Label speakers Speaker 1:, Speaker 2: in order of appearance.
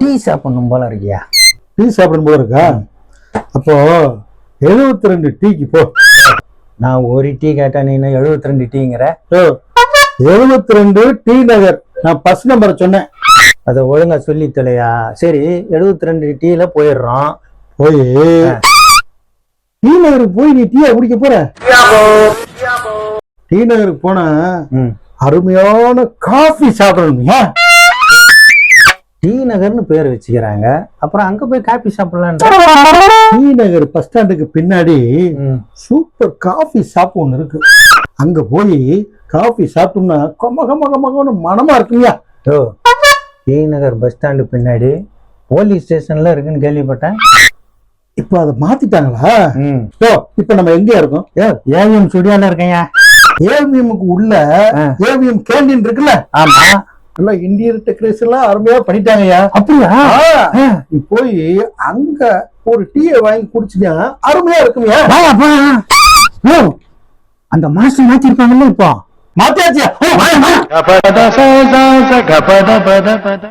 Speaker 1: Tea சாப்பிடணும் போல இருக்கியா?
Speaker 2: டீ சாப்பிடும் போது இருக்கா? அப்போ எழுபத்தி ரெண்டு டீக்கு போ.
Speaker 1: நான் ஒரு டீ கேட்டா நீ எழுபத்தி ரெண்டு டீங்கிற?
Speaker 2: எழுபத்தி ரெண்டு டி நகர். நான் பஸ் நம்பரை சொன்னேன்.
Speaker 1: அதை ஒழுங்கா சொல்லி தொலையா? சரி எழுபத்தி ரெண்டு டீல போயிடுறோம்.
Speaker 2: போய். டி நகருக்கு போய் நீ டீயா குடிக்க போற? டி நகருக்கு போனா. அருமையான காஃபி சாப்பிடணும்?
Speaker 1: டீ நகர்னு பேர் வச்சுக்கிறாங்க. அப்புறம் அங்க போய் காபி சாப்பிடலாம்
Speaker 2: டி நகர் பஸ் ஸ்டாண்டுக்கு பின்னாடி சூப்பர் காஃபி ஷாப் ஒன்று இருக்கு. அங்க போய் காஃபி சாப்பிட்டோம்னா கொம கொம கொம மனமா இருக்குங்க
Speaker 1: ஓ. டீ நகர் பஸ் ஸ்டாண்டு பின்னாடி போலீஸ் ஸ்டேஷன்ல இருக்குன்னு கேள்விப்பட்டேன்.
Speaker 2: இப்போ அதை மாத்திட்டாங்களா? ஓ இப்போ நம்ம எங்க இருக்கோம்?
Speaker 1: ஏவிஎம் ஸ்டுடியோல இருக்கேன்
Speaker 2: ஏவிஎம்க்கு உள்ள. ஏவிஎம் கேண்டீன் இருக்குல்ல?
Speaker 1: ஆமா.
Speaker 2: எல்லாம் இந்தியன் டெக்கரேஷன் எல்லாம் அருமையா பண்ணிட்டாங்கய்யா.
Speaker 1: அப்படியா?
Speaker 2: நீ போய் அங்க ஒரு டீயை வாங்கி குடிச்சியா அருமையா இருக்குமியா.
Speaker 1: அந்த மாஸ்டர் மாத்திருப்பாங்கல்ல இப்போ.
Speaker 2: மாத்தியாச்சியா.